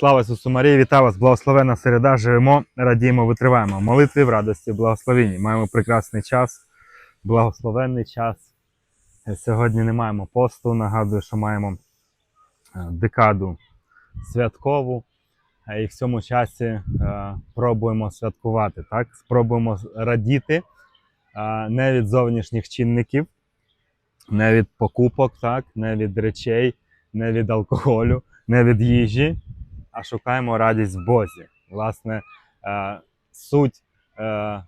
Слава Ісусу Марії, вітаю вас, благословена середа, живемо, радіємо, витриваємо. Молитві в радості, благословенні. Маємо прекрасний час, благословенний час. Е, Сьогодні не маємо посту. Нагадую, що маємо е, декаду святкову. е, І в цьому часі пробуємо святкувати. Так? Спробуємо радіти не від зовнішніх чинників, не від покупок, так? не від речей, не від алкоголю, не від їжі, а шукаємо радість в Бозі. Власне, е, суть, е,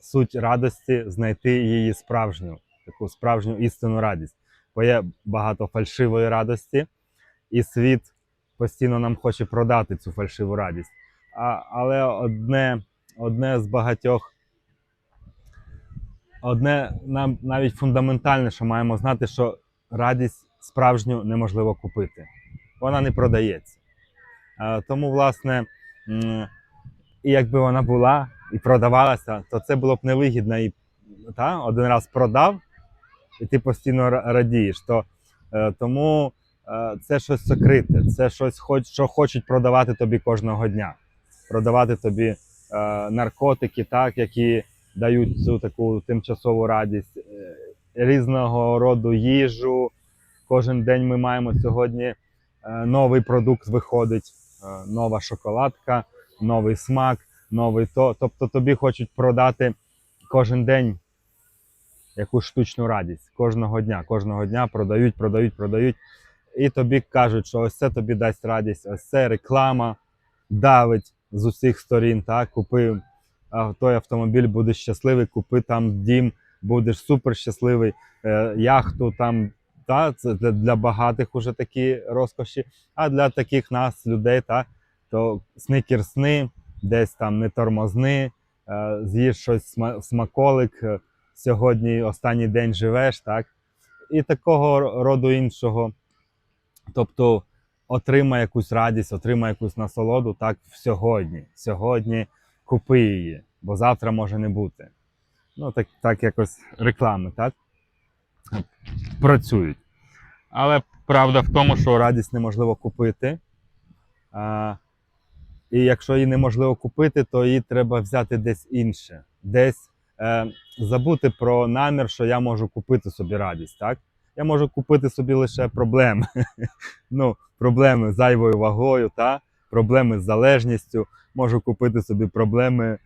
суть радості знайти її справжню, таку справжню істинну радість. Бо є багато фальшивої радості, і світ постійно нам хоче продати цю фальшиву радість. А, але одне, одне з багатьох, одне нам навіть фундаментальне, що маємо знати, що радість справжню неможливо купити. Вона не продається. Е, Тому, власне, якби вона була і продавалася, то це було б невигідно. І та, один раз продав, і ти постійно радієш. То, е, тому е, це щось сокрите, це щось, хоч- що хочуть продавати тобі кожного дня. Продавати тобі наркотики, так, які дають цю таку тимчасову радість, різного роду їжу. Кожен день ми маємо сьогодні новий продукт виходить, нова шоколадка, новий смак, новий то. Тобто тобі хочуть продати кожен день якусь штучну радість. Кожного дня. Кожного дня продають, продають, продають. І тобі кажуть, що ось це тобі дасть радість, ось це реклама давить з усіх сторін. Так? Купи той автомобіль, будеш щасливий, купи там дім, будеш супер щасливий, е, яхту там. Та, це для, багатих уже такі розкоші, а для таких нас, людей, та, то сникерсни, десь там не тормозни, е, з'їж щось смаколик, е, сьогодні останній день живеш, так? І такого роду іншого. Тобто отримай якусь радість, отримай якусь насолоду так сьогодні. Сьогодні купи її, бо завтра може не бути. Ну, так, так якось реклами, так? Працюють. Але правда в тому, що радість неможливо купити. А, і якщо її неможливо купити, то її треба взяти десь інше. Десь е, забути про намір, що я можу купити собі радість. Так? Я можу купити собі лише проблеми. ну, проблеми з зайвою вагою, та? проблеми з залежністю. Можу купити собі проблеми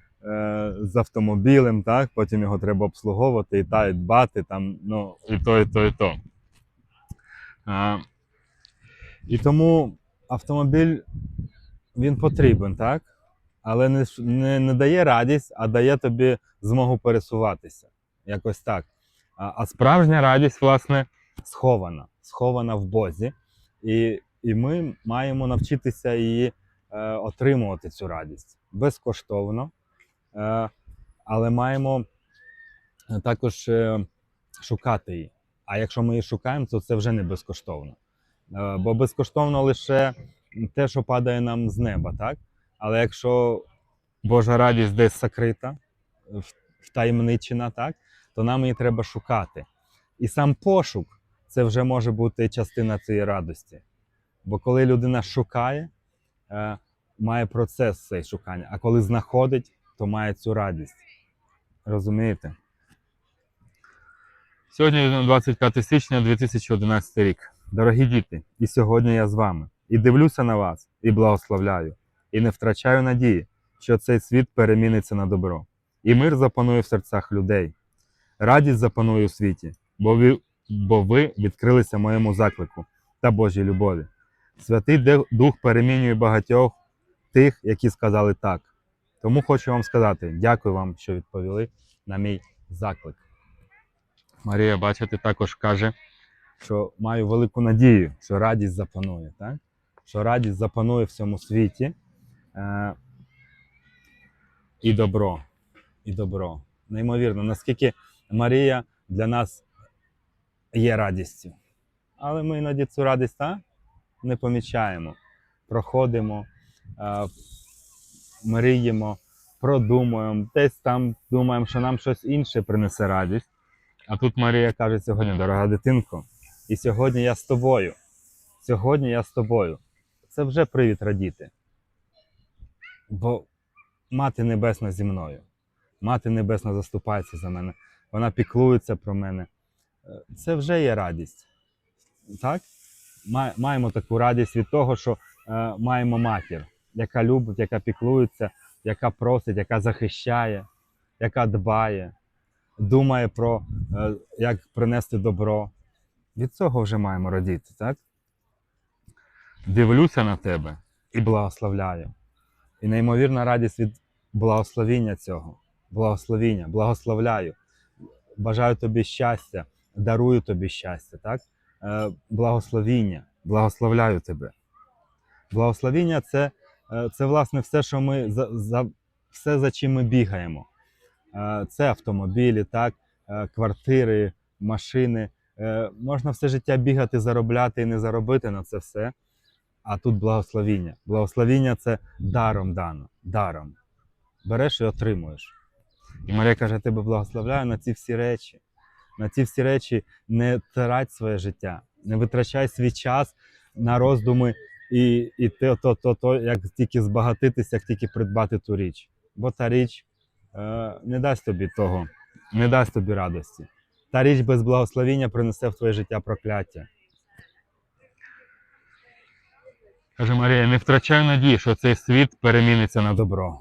з автомобілем, так? потім його треба обслуговувати і та і дбати, там, ну, і то, і то, і то. А, і тому автомобіль він потрібен, так? Але не, не, не дає радість, а дає тобі змогу пересуватися. Якось так. А, а справжня радість, власне, схована, схована в Бозі. І, і ми маємо навчитися її е, отримувати цю радість безкоштовно. Е, але маємо е, також е, шукати її. А якщо ми її шукаємо, то це вже не безкоштовно. Бо безкоштовно лише те, що падає нам з неба, так? Але якщо Божа радість десь сокрита, в- втаємничена, так, то нам її треба шукати. І сам пошук це вже може бути частина цієї радості. Бо коли людина шукає, має процес цей шукання, а коли знаходить, то має цю радість. Розумієте? Сьогодні 25 січня 2011 рік. Дорогі діти, і сьогодні я з вами. І дивлюся на вас, і благословляю, і не втрачаю надії, що цей світ переміниться на добро. І мир запанує в серцях людей. Радість запанує у світі, бо ви, бо ви відкрилися моєму заклику та Божій любові. Святий Дух перемінює багатьох тих, які сказали так. Тому хочу вам сказати, дякую вам, що відповіли на мій заклик. Марія, бачите, також каже, що маю велику надію, що радість запанує, так? що радість запанує в цьому світі. Е- і добро. І добро. Неймовірно, наскільки Марія для нас є радістю. Але ми іноді цю радість та, не помічаємо. Проходимо, е- мріємо, продумуємо, десь там думаємо, що нам щось інше принесе радість. А тут Марія каже сьогодні, дорога дитинко, і сьогодні я з тобою. Сьогодні я з тобою. Це вже привід радіти. бо Мати Небесна зі мною. Мати Небесна заступається за мене, вона піклується про мене. Е, Це вже є радість. Так? Маємо таку радість від того, що е, маємо матір, яка любить, яка піклується, яка просить, яка захищає, яка дбає, думає про е, як принести добро. Від цього вже маємо радіти, так? Дивлюся на тебе і благословляю. І неймовірна радість від благословіння цього. Благословіння, благословляю. Бажаю тобі щастя, дарую тобі щастя, так? Е, благословіння, благословляю тебе. Благословіння це, це власне все, що ми за, за все, за чим ми бігаємо. Е, Це автомобілі, так, е, квартири, машини. Е, Можна все життя бігати, заробляти і не заробити на це все. А тут благословіння. Благословіння це даром дано. Даром. Береш і отримуєш. І Марія каже: «Я тебе благословляю на ці всі речі. На ці всі речі не трать своє життя, не витрачай свій час на роздуми і, і те, то, то, то, як тільки збагатитися, як тільки придбати ту річ. Бо та річ е, не дасть тобі того, не дасть тобі радості. Та річ без благословіння принесе в твоє життя прокляття. Каже Марія, не втрачай надії, що цей світ переміниться на добро.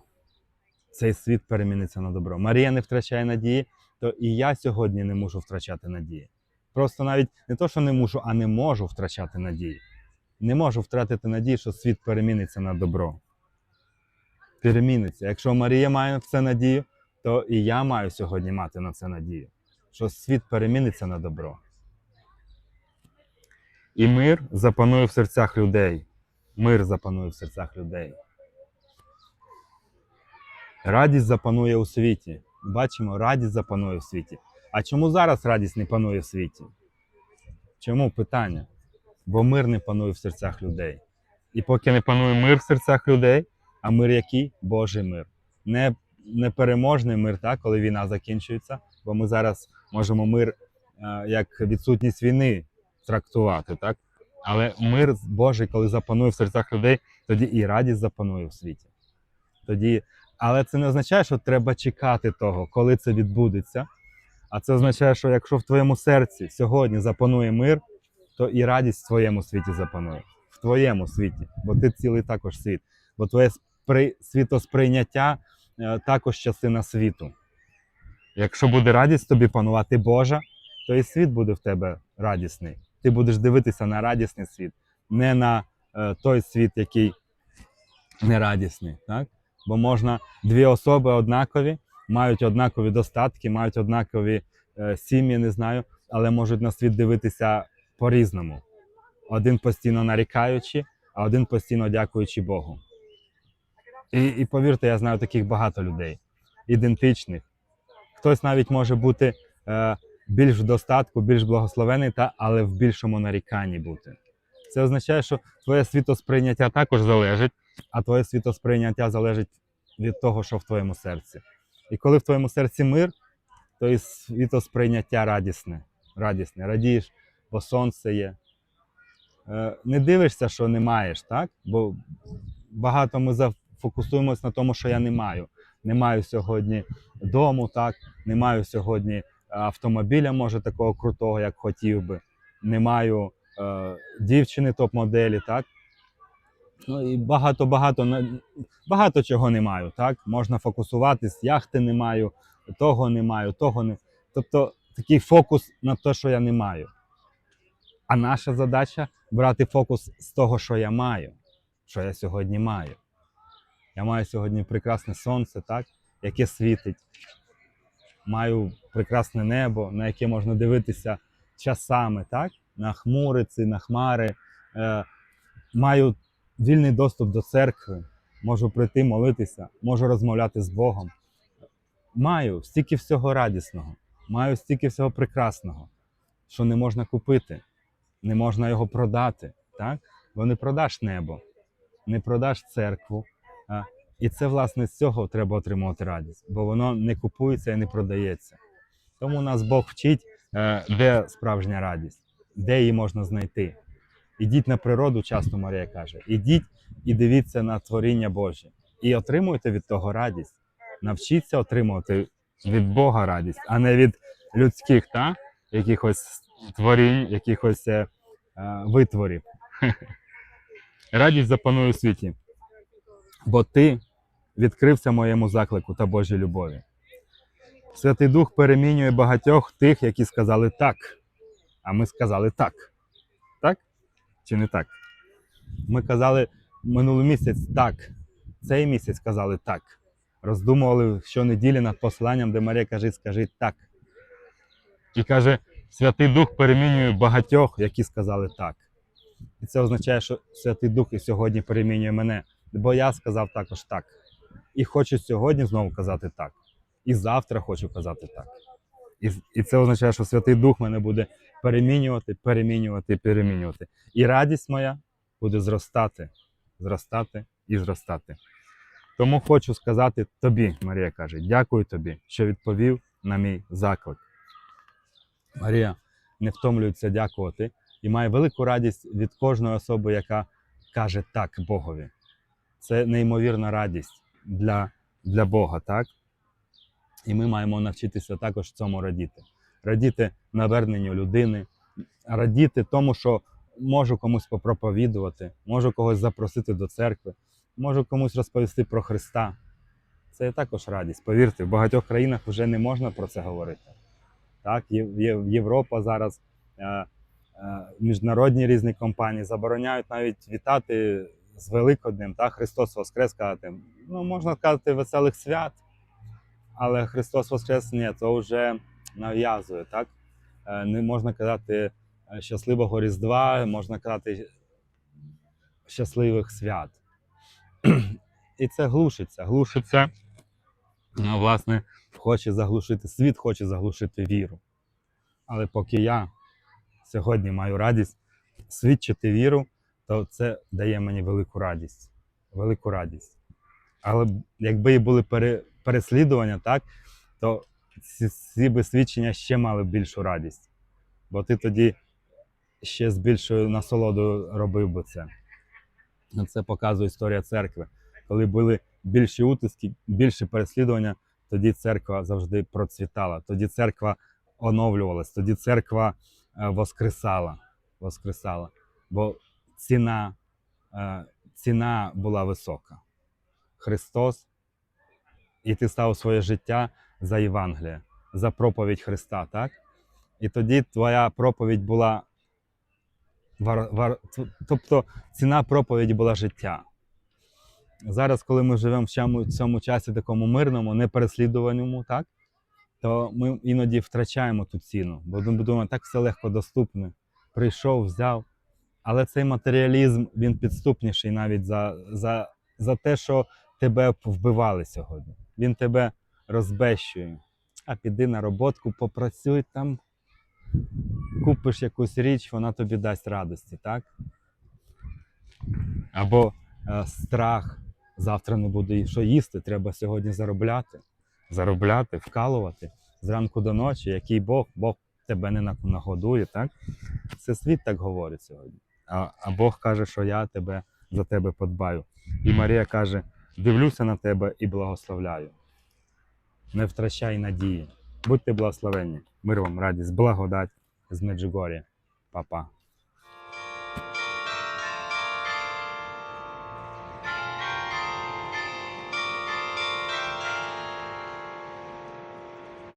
Цей світ переміниться на добро. Марія не втрачає надії, то і я сьогодні не можу втрачати надії. Просто навіть не то, що не мушу, а не можу втрачати надії. Не можу втратити надії, що світ переміниться на добро. Переміниться. Якщо Марія має на це надію, то і я маю сьогодні мати на це надію, що світ переміниться на добро. І мир запанує в серцях людей. Мир запанує в серцях людей. Радість запанує у світі. Бачимо, радість запанує в світі. А чому зараз радість не панує в світі? Чому питання? Бо мир не панує в серцях людей. І поки не панує мир в серцях людей, а мир який? Божий мир. Не, не переможний мир, так, коли війна закінчується, бо ми зараз можемо мир е, як відсутність війни трактувати, так? Але мир Божий, коли запанує в серцях людей, тоді і радість запанує в світі. Тоді, але це не означає, що треба чекати того, коли це відбудеться. А це означає, що якщо в твоєму серці сьогодні запанує мир, то і радість в твоєму світі запанує. В твоєму світі, бо ти цілий також світ. Бо твоє спри... світосприйняття е, також частина світу. Якщо буде радість тобі панувати Божа, то і світ буде в тебе радісний. Ти будеш дивитися на радісний світ, не на е, той світ, який нерадісний. Так? Бо можна дві особи однакові, мають однакові достатки, мають однакові е, сім'ї, не знаю, але можуть на світ дивитися по-різному. Один постійно нарікаючи, а один постійно дякуючи Богу. І, і повірте, я знаю таких багато людей, ідентичних. Хтось навіть може бути е, більш в достатку, більш благословений, та, але в більшому наріканні бути. Це означає, що твоє світосприйняття також залежить, а твоє світосприйняття залежить від того, що в твоєму серці. І коли в твоєму серці мир, то і світосприйняття радісне. радісне. Радієш, бо сонце є. Е, Не дивишся, що не маєш, так? Бо багато ми зафокусуємось на тому, що я не маю. Не маю сьогодні дому, так, не маю сьогодні автомобіля, може, такого крутого, як хотів би. Не маю е, дівчини топ-моделі, так? Ну і багато, багато, багато чого не маю, так? Можна фокусуватись, яхти не маю, того не маю, того не. Тобто такий фокус на те, що я не маю. А наша задача брати фокус з того, що я маю, що я сьогодні маю. Я маю сьогодні прекрасне сонце, так, яке світить. Маю прекрасне небо, на яке можна дивитися часами, так? на хмуриці, на хмари. Е, маю вільний доступ до церкви, можу прийти молитися, можу розмовляти з Богом. Маю стільки всього радісного, маю стільки всього прекрасного, що не можна купити, не можна його продати. Так? Бо не продаш небо, не продаш церкву. А? І це, власне, з цього треба отримувати радість, бо воно не купується і не продається. Тому нас Бог вчить, е, де справжня радість, де її можна знайти. Ідіть на природу, часто Марія каже. Ідіть і дивіться на творіння Боже. і отримуйте від того радість. Навчіться отримувати від Бога радість, а не від людських та? якихось творінь, якихось е, е, витворів. Радість запанує у світі, бо ти відкрився моєму заклику та Божій любові. Святий Дух перемінює багатьох тих, які сказали так. А ми сказали так. Так? Чи не так? Ми казали минулий місяць так. Цей місяць казали так. Роздумували щонеділі над посланням, де Марія каже, скажи так. І каже, Святий Дух перемінює багатьох, які сказали так. І це означає, що Святий Дух і сьогодні перемінює мене, бо я сказав також так. І хочу сьогодні знову казати так. І завтра хочу казати так. І, і це означає, що Святий Дух мене буде перемінювати, перемінювати, перемінювати. І радість моя буде зростати, зростати і зростати. Тому хочу сказати тобі, Марія каже, дякую тобі, що відповів на мій заклик. Марія не втомлюється дякувати і має велику радість від кожної особи, яка каже так Богові. Це неймовірна радість для, для Бога, так? І ми маємо навчитися також цьому радіти. Радіти наверненню людини, радіти тому, що можу комусь попроповідувати, можу когось запросити до церкви, можу комусь розповісти про Христа. Це також радість. Повірте, в багатьох країнах вже не можна про це говорити. Так, Європа зараз, е, е, міжнародні різні компанії забороняють навіть вітати з Великоднем, так, Христос Воскрес казати. Ну, можна сказати, веселих свят, але Христос Воскрес ні, це вже нав'язує, так? Е, Не можна казати щасливого Різдва, можна казати щасливих свят. І це глушиться. Глушиться, власне, хоче заглушити світ, хоче заглушити віру. Але поки я сьогодні маю радість свідчити віру, то це дає мені велику радість. Велику радість. Але якби і були пере, переслідування, так, то ці, ці би свідчення ще мали більшу радість. Бо ти тоді ще з більшою насолодою робив би це. Це показує історія церкви. Коли були більші утиски, більше переслідування, тоді церква завжди процвітала, тоді церква оновлювалась, тоді церква е, воскресала. воскресала. Бо ціна, е, ціна була висока. Христос, і ти став своє життя за Євангеліє, за проповідь Христа, так? І тоді твоя проповідь була. Вар, вар, тобто ціна проповіді була життя. Зараз, коли ми живемо в цьому, цьому часі такому мирному, непереслідуваному, так? то ми іноді втрачаємо ту ціну, бо ми думаємо, так все легко доступне. Прийшов, взяв. Але цей матеріалізм він підступніший навіть за, за, за те, що тебе вбивали сьогодні. Він тебе розбещує. А піди на роботку, попрацюй там, купиш якусь річ, вона тобі дасть радості, так? Або е, страх, завтра не буде що їсти, треба сьогодні заробляти. Заробляти, вкалувати зранку до ночі, який Бог, Бог тебе не нагодує, так? Це світ так говорить сьогодні. А, а Бог каже, що я тебе за тебе подбаю. І Марія каже: дивлюся на тебе і благословляю. Не втрачай надії. Будьте благословенні. Мир вам, радість, благодать з Меджугор'я. Па-па.